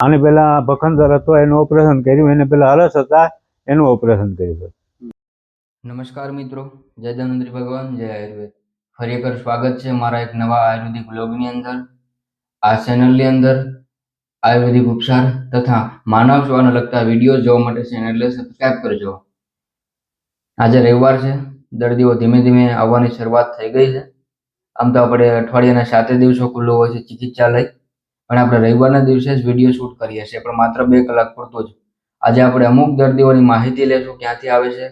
આની પહેલા ભખંદર હતો, એનું ઓપરેશન કર્યું, એને પહેલાં હરસ હતા, એનું ઓપરેશન કર્યું નમસ્કાર મિત્રો, જય ધન્વંતરી ભગવાન, જય આયુર્વેદ. ફરી એકવાર સ્વાગત છે મારા એક નવા આયુર્વેદિક બ્લોગની અંદર. આ ચેનલની અંદર આયુર્વેદિક ઉપચાર તથા માનવ સેવાને લગતા વીડિયો જોવા માટે ચેનલને સબસ્ક્રાઇબ કરજો. આજે રવિવાર છે, દર્દીઓ ધીમે ધીમે આવવાની શરૂઆત થઈ ગઈ છે. આમ તો આપણે અઠવાડિયાના સાતે દિવસો ખુલ્લું હોય છે ચિકિત્સાલય. પણ આપણે રવિવારના દિવસે જ વીડિયો શૂટ કરીએ છીએ, પણ માત્ર બે કલાક પૂરતો જ. આજે આપણે અમુક દર્દીઓની માહિતી લેશું ક્યાંથી આવે છે.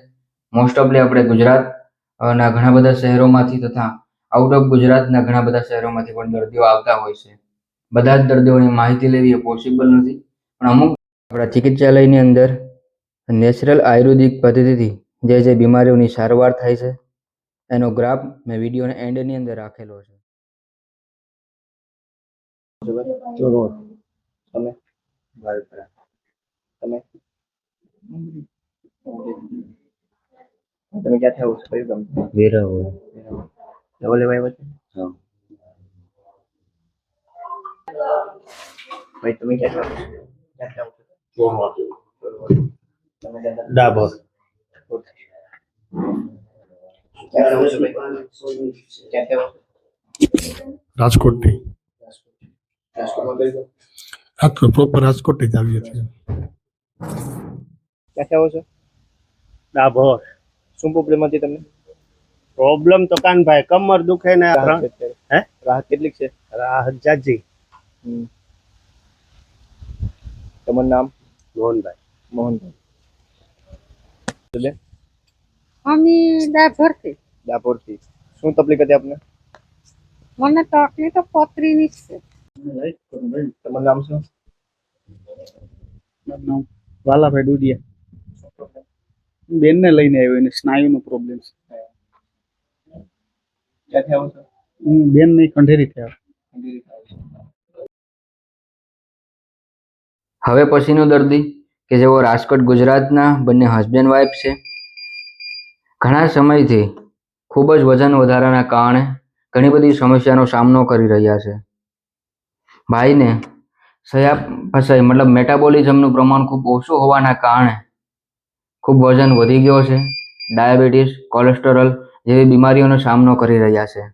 મોસ્ટ ઓફલી આપણે ગુજરાતના ઘણા બધા શહેરોમાંથી તથા આઉટ ઓફ ગુજરાતના ઘણા બધા શહેરોમાંથી પણ દર્દીઓ આવતા હોય છે. બધા જ દર્દીઓની માહિતી લેવી એ પોસિબલ નથી, પણ અમુક આપણા ચિકિત્સાલયની અંદર નેચરલ આયુર્વેદિક પદ્ધતિથી જે જે બીમારીઓની સારવાર થાય છે, એનો ગ્રાફ મેં વિડીયોના એન્ડની અંદર રાખેલો છે. તમે તમે તમે ક્યાંથી આવો છો કયું ગામ દવા લેવા આવ્યા છો. ભાઈ તમે ક્યાંથી આવો છો દાદા ડાભર રાજકોટથી? રાજકોટ પ્રોપર રાજકોટ જ આવીએ છીએ. ક્યાંથી આવો છો? ડાભોર. શું પ્રોબ્લેમ હતી તમને? પ્રોબ્લેમ તો કાનભાઈ કમર દુખે ને રાહત હે? રાહત કેટલીક છે? રાહત જાજી. તમારું નામ? મોહનભાઈ. મોહનભાઈ. અમે ડાભરથી. ડાભોરથી. શું તકલીફ હતી આપને? મને તકલીફ તો પથરીની જ છે. તમારું નામ શું? વાલાભાઈ ડુડિયા. બેનને લઈને આવ્યો એને સ્નાયુનો પ્રોબ્લેમ છે. ક્યાંથી આવો છો? હું બેન નહીં ખંડેરી થયા હવે પછીનો દર્દી કે જેઓ રાજકોટ ગુજરાતના બંને હસબન્ડ વાઇફ છે. ઘણા સમયથી ખૂબ જ વજન વધારાના કારણે ઘણી બધી સમસ્યાનો સામનો કરી રહ્યા છે. ભાઈને સયા ફસાઈ મતલબ મેટાબોલિઝમનું પ્રમાણ ખૂબ ઓછું હોવાના કારણે ખૂબ વજન વધી ગયો છે. ડાયાબિટીસ, કોલેસ્ટેરોલ જેવી બીમારીઓનો સામનો કરી રહ્યા છે.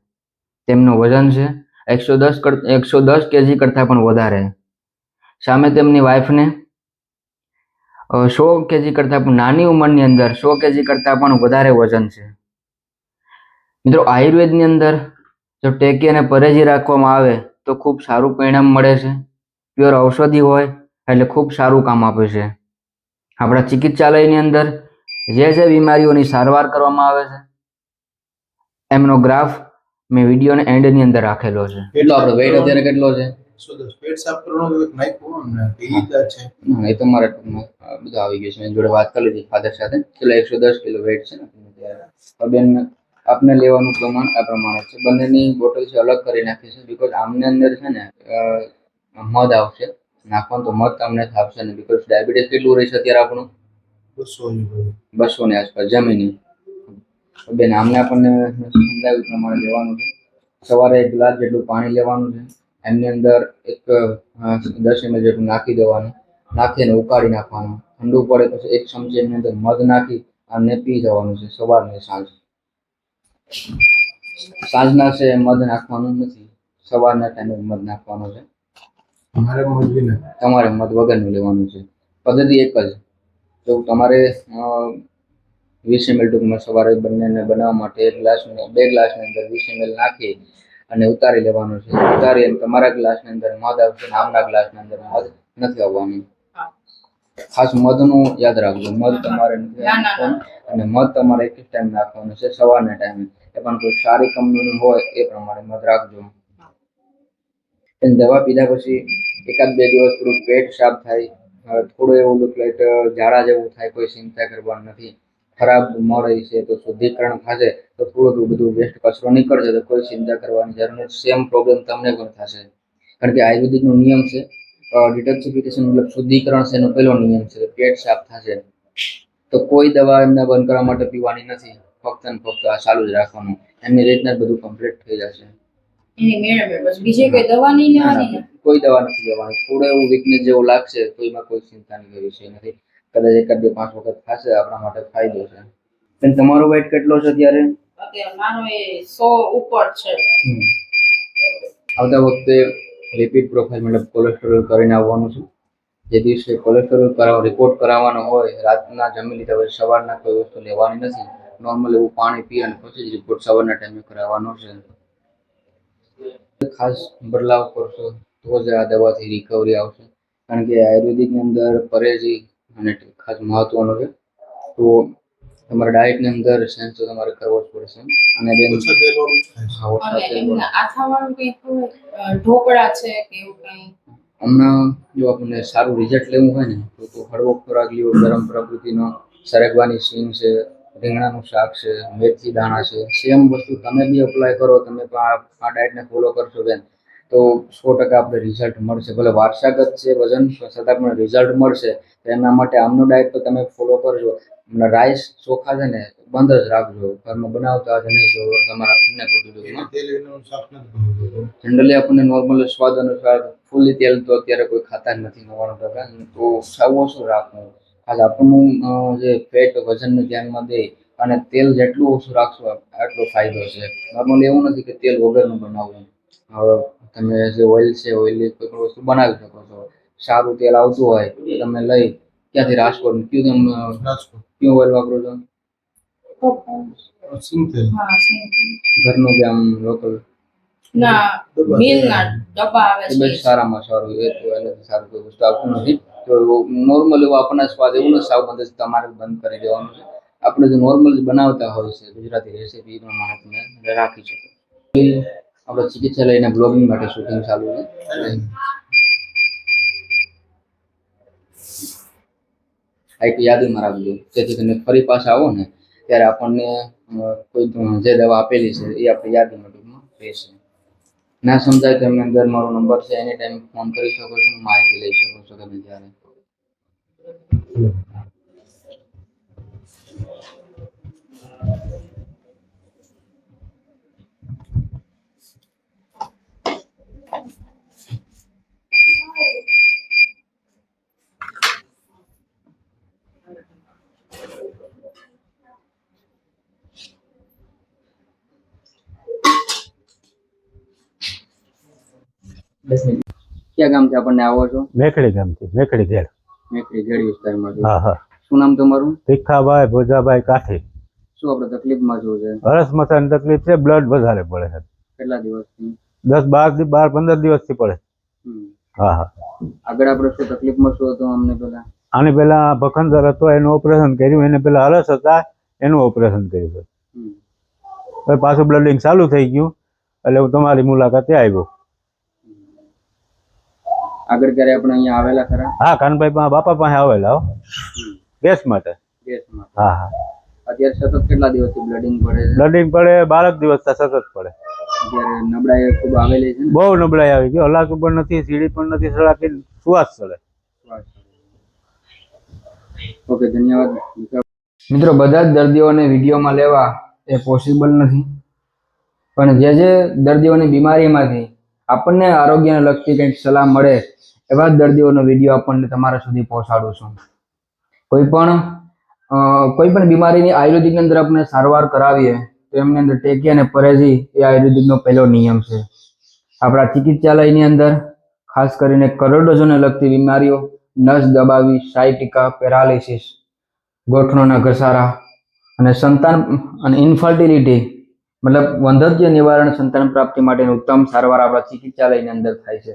તેમનું વજન છે એકસો દસ એકસો દસ કેજી કરતાં પણ વધારે. સામે તેમની વાઈફને સો કેજી કરતાં પણ, નાની ઉંમરની અંદર સો કેજી કરતાં પણ વધારે વજન છે. મિત્રો આયુર્વેદની અંદર જો ટેકી અને પરેજી રાખવામાં આવે તો ખૂબ સારું પરિણામ મળે છે. પ્યોર ઔષધિ હોય એટલે ખૂબ સારું કામ આપે છે. આપણા ચિકિત્સાલયની અંદર જે જે બીમારીઓની સારવાર કરવામાં આવે છે એમનો ગ્રાફ મેં વિડીયોને એન્ડની અંદર રાખેલો છે. કેટલો આપણો વેઇટ અત્યારે કેટલો છે? એ તો મારા બધું આવી ગયું છે. જોડે વાત કરી લીધી ફાધર સાથે. એટલે એકસો દસ કિલો વેટ છે ને બેન આપને લેવાનું પ્રમાણ આ પ્રમાણે છે. બંનેની બોટલ છે અલગ કરી નાખી છે બીકોઝ આમની અંદર છે ને મધ આવશે. નાખવાનું તો મધ તમને થાપશે ને બીકોઝ ડાયાબિટીસ કેટલું રહેશે અત્યારે આપણું? બસો બસો ની આસપાસ જમીની. બેન આમને આપણને સમજાવ્યું પ્રમાણે લેવાનું છે. સવારે એક ગ્લાસ જેટલું પાણી લેવાનું છે. એમની અંદર એક દસ એમએલ જેટલું નાખી દેવાનું. નાખીને ઉકાળી નાખવાનું. ઠંડુ પડે પછી એક ચમચી એની અંદર મધ નાખી અને પી જવાનું છે સવાર ને સાંજ. સાંજના છે મધ નાખવાનું નથી. સવારના ટાઈમે મધ નાખવાનું છે. તમારે મધ વિના તમારે મત વગરનું લેવાનું છે. પદ્ધતિ એક જ. જો તમારે વીસ એમએલ ટૂંકમાં સવારે બંનેને બનાવવા માટે એક ગ્લાસની બે ગ્લાસની અંદર વીસ એમએલ નાખી અને ઉતારી લેવાનું છે. ઉતારી અને તમારા ગ્લાસની અંદર મધ આવશે અને આમના ગ્લાસની અંદર મધ નથી આવવાનું. ખાસ મધનું યાદ રાખજો. મધ તમારે નથી નાખવાનું અને મધ તમારે એક જ ટાઈમ નાખવાનું છે સવારના ટાઈમે એ પણ કોઈ સારી કંપનીનું હોય એ પ્રમાણે મત રાખજો. દવા પીધા પછી એકાદ બે દિવસ થોડું પેટ સાફ થાય થોડું એવું પેટ ઝાડા જેવું થાય, કોઈ ચિંતા કરવાની નથી. ખરાબ મળી છે તો શુદ્ધિકરણ થશે તો થોડું બધું વેસ્ટ કચરો નીકળશે તો કોઈ ચિંતા કરવાની જરૂર નથી. સેમ પ્રોબ્લેમ તમને પણ થશે. કારણ કે આયુર્વેદિકનો નિયમ છે ડિટોક્સિફિકેશન મતલબ શુદ્ધિકરણ છે એનો પહેલો નિયમ છે, પેટ સાફ થશે. તો કોઈ દવા એમને બંધ કરવા માટે પીવાની નથી. ફક્ત ને ફક્ત આ ચાલુ જ રાખવાનું. એમની રીતના બધું કમ્પ્લીટ થઈ જશે. એની મેળે મેળે પછી બીજી કોઈ દવા નહીં લેવાની? કોઈ દવા નથી લેવાની. થોડું એવું વીકનેસ જેવું લાગશે તો એમાં કોઈ નહીં કોઈ છે નથી કદાચ એકાદ બે પાંચ વખત ખાશે આપણા માટે ફાયદો છે. અને તમારો વેટ કેટલો છે ત્યારે અત્યારે મારો એ સો ઉપર છે. આવતા વખતે રિપીટ પ્રોફાઇલ મતલબ કોલેસ્ટ્રોલ કરીને આવવાનું છે. જે દિવસે કોલેસ્ટ્રોલ કરાવ રિપોર્ટ કરાવવાનો હોય રાતના જમી લીધા પછી સવારના કોઈ વસ્તુ લેવાની નથી. નોર્મલ એવું પાણી પી અને પછી જ રિપોર્ટ સવારના ટાઈમે કરાવવાનો છે. ખાસ બદલાવ કરશો તો જ આ દવાથી રિકવરી આવશે. કારણ કે આયુર્વેદિકની અંદર પરેજી અને ખાસ મહત્વનો છે. તો તમારા ડાયટની અંદર સેન્સ તો તમારે કરવો જ પડશે. અને બેન ઢોકળા છે કે એવું કંઈ? હમણાં જો આપણને સારું રિઝલ્ટ લેવું હોય ને તો તો હળવો ખોરાક લેવો ગરમ પ્રકૃતિનો સરગવાની સીન છે રીંગણાનું શાક છે મેથી દાણા છે સેમ વસ્તુ તમે બી અપ્લાય કરો તમે પણ આ ડાયટને ફોલો કરશો બેન તો સો ટકા આપણે રિઝલ્ટ મળશે. ભલે વારસાગત છે વજન છતાં પણ રિઝલ્ટ મળશે તો એના માટે આમનું ડાયટ તો તમે ફોલો કરજો. રાઈસ ચોખા છે ને બંધ જ રાખજો. ઘરમાં બનાવતા જ નહીં જો તમારા નથી બનાવતું. જનરલી આપણને નોર્મલ સ્વાદ અનુસાર ફૂલી તેલ તો અત્યારે કોઈ ખાતા જ નથી નવ્વાણું ટકા. તો સાવ ઓછું રાખવું ખાસ આપણનું જે ફેટ વજનને ધ્યાનમાં દે અને તેલ જેટલું ઓછું રાખશો આટલો ફાયદો છે. નોર્મલી એવું નથી કે તેલ વગરનું બનાવવું. હવે તમે જે ઓઇલ છે ઓઇલની કોઈ પણ વસ્તુ બનાવી શકો છો. સારું તેલ આવતું હોય એ તમે લઈ ક્યાંથી રાજકોટ કયું તમે કયું ઓઇલ વાપરો છો. ઘરનું કે આમ લોકલ ના ડબ્બા મિલ છે. ના ડબ્બા આવે છે. સારામાં સારું એ તો એનાથી સારું કોઈ વસ્તુ આવતું નથી. તો નોર્મલ એવો આપણને સ્વાદ એવું નથી સાવ બંધ તમારે બંધ કરી દેવાનું છે. આપણે જે નોર્મલ બનાવતા હોય છે ગુજરાતી રેસીપી પ્રમાણે તમે રાખી શકો. આપણે ચિકિત્સાલયના બ્લોગિંગ માટે શૂટિંગ ચાલુ છે. આ એક યાદીમાં રાખજો જેથી કરીને ફરી પાછા આવો ને ત્યારે આપણને કોઈ જે દવા આપેલી છે એ આપણે યાદીમાં ટૂંકમાં રહેશે. ના સમજાય તો એમની અંદર મારો નંબર છે. એની ટાઈમ ફોન કરી શકો છો, માહિતી લઈ શકો છો તમે ત્યારે. ક્યાં ગામથી આપણને આવો છો? મેખડી ગામથી મેખડી ઘેડ મેકડી ઘેડ વિસ્તારમાંથી હા હા. શું નામ તમારું? ભીખાભાઈ ભોજાભાઈ કાઠી. શું આપણે તકલીફમાં છો છે? હરસ મસાની તકલીફ છે બ્લડ વધારે પડે છે. કેટલા દિવસથી? દસ બાર બાર પંદર દિવસથી પડે. હા હા. આગળ આપણે શું તકલીફમાં શું હતું અમને પેલા આની પેલા ભખંદર હતો એનું ઓપરેશન કર્યું એને પેલા હરસ હતા એનું ઓપરેશન કર્યું. પાછું બ્લડિંગ ચાલુ થઈ ગયું એટલે હું તમારી મુલાકાતે આવ્યો. આગળ ક્યારે આપણે અહીંયા આવેલા ખરા? હા કાનભાઈ બાપા પાસે આવેલા હો. ગેસ માટે. ગેસમાં હા હા. અત્યારે સતત કેટલા દિવસથી બ્લડિંગ પડે બ્લડિંગ પડે બારક દિવસ સતત પડે. અત્યારે નબળાઈ ખૂબ આવેલી છે બહુ નબળાઈ આવી ગઈ. હલાક પણ નથી સીડી પણ નથી સળાકી સુવાસ ચડે. ઓકે ધન્યવાદ. મિત્રો બધા જ દર્દીઓને વિડીયોમાં લેવા એ પોસિબલ નથી. પણ જે જે દર્દીઓની બીમારીમાંથી આપણને આરોગ્યને લગતી કંઈક સલાહ મળે એવા જ દર્દીઓનો વીડિયો આપણને તમારા સુધી પહોંચાડું છું. કોઈ પણ કોઈ પણ બીમારીની આયુર્વેદિકની અંદર આપણે સારવાર કરાવીએ, તો એમની અંદર ટેકી અને પરેજી એ આયુર્વેદિકનો પહેલો નિયમ છે. આપણા ચિકિત્સાલયની અંદર ખાસ કરીને કરોડોજોને લગતી બીમારીઓ, નસ દબાવી સાયટિકા પેરાલિસિસ, ગોઠણોના ઘસારા અને સંતાન, અને ઇન્ફર્ટિલિટી, મતલબ વંધત્ય નિવારણ સંતાન પ્રાપ્તિ માટેની ઉત્તમ સારવાર આપણા ચિકિત્સાલયની અંદર થાય છે.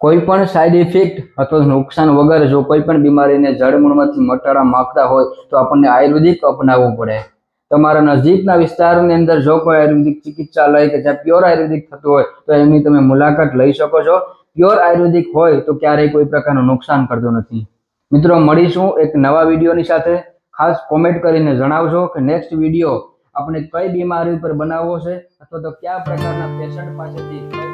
કોઈ પણ સાઈડ ઇફેક્ટ અથવા નુકસાન વગર જો કોઈ પણ બીમારીને જળમૂળમાંથી મટાડવા માંગતા હોય, તો આપણને આયુર્વેદિક અપનાવવું પડે. તમારા નજીકના વિસ્તારની અંદર જો કોઈ આયુર્વેદિક ચિકિત્સાલય કે જ્યાં પ્યોર આયુર્વેદિક થતું હોય, તો એમની તમે મુલાકાત લઈ શકો છો. પ્યોર આયુર્વેદિક હોય, તો ક્યારેય કોઈ પ્રકારનું નુકસાન કરતું નથી. મિત્રો, મળીશું એક નવા વિડીયોની સાથે. ખાસ કોમેન્ટ કરીને જણાવજો કે નેક્સ્ટ વીડિયો આપણે કઈ બીમારી ઉપર બનાવવો છે, અથવા તો કયા પ્રકારના પેશન્ટ પાસેથી